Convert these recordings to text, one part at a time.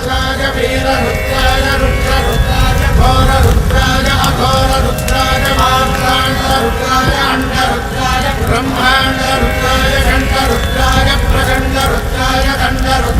रुद्राय वीर रुद्राय रुद्र रुद्राय घोर रुद्राय अघोर रुद्राय मात्राण्ड रुद्राय अण्ड रुद्राय ब्रह्माण्ड रुद्राय घण्ड रुद्राय प्रचण्ड रुद्राय दण्ड रुद्र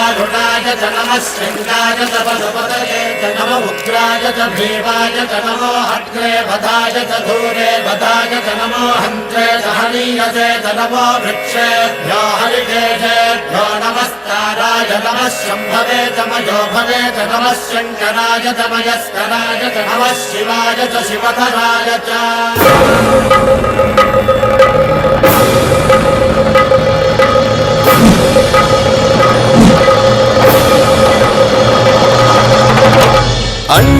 नमस्ताम्राय च नमः शृङ्गाय च पशुपतये नम उग्राय च भीमाय च नमो अग्रे वधाय च धूरे वधाय च नमो हन्त्रे च हनीयसे च नमो वृक्षेभ्यो हरिकेशेभ्यो नमस्काराय नमः शम्भवे च च नमः शङ्कराय च नमः शिवाय च शिवधराय च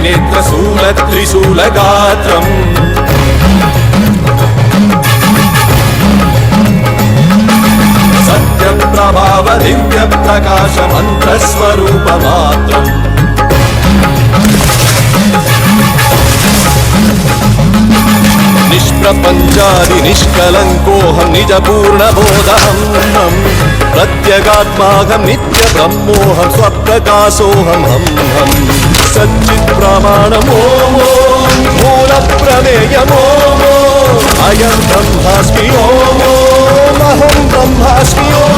త్రినేత్రశూల సత్య ప్రభావ దివ్య ప్రకాశ మంత్రస్వరూప మాత్రం. నిష్ప్రపంచాది నిష్కలంకోహం నిజ పూర్ణ పూర్ణబోధహం ప్రత్యగాత్మాహం నిత్య బ్రహ్మోహం స్వప్రకాశోహం హం హం సచ్చిత్ ప్రమాణమోమో మూల ప్రమేయమోమో అయం బ్రహ్మాస్మి ఓమో అహం బ్రహ్మాస్మి ఓమో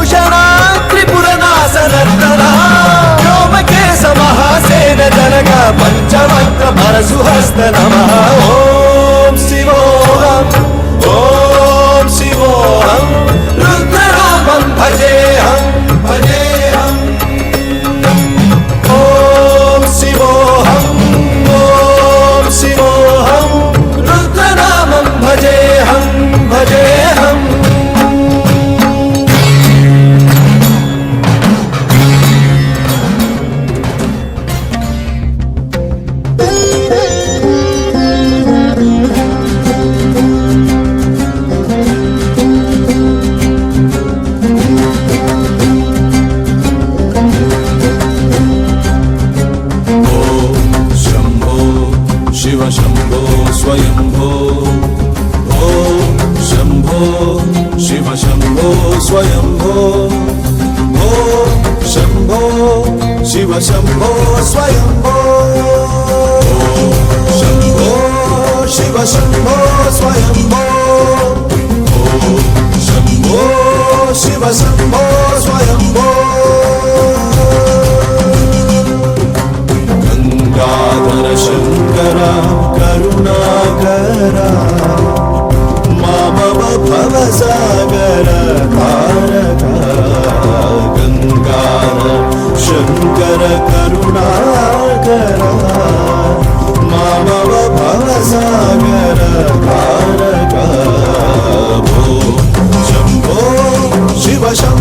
వ్యోమకేశ మహాసేన జనక పంచమంత్ర పరశుహస్త నమ. Swayambho Shambho Shiva Shambho Swayambho show.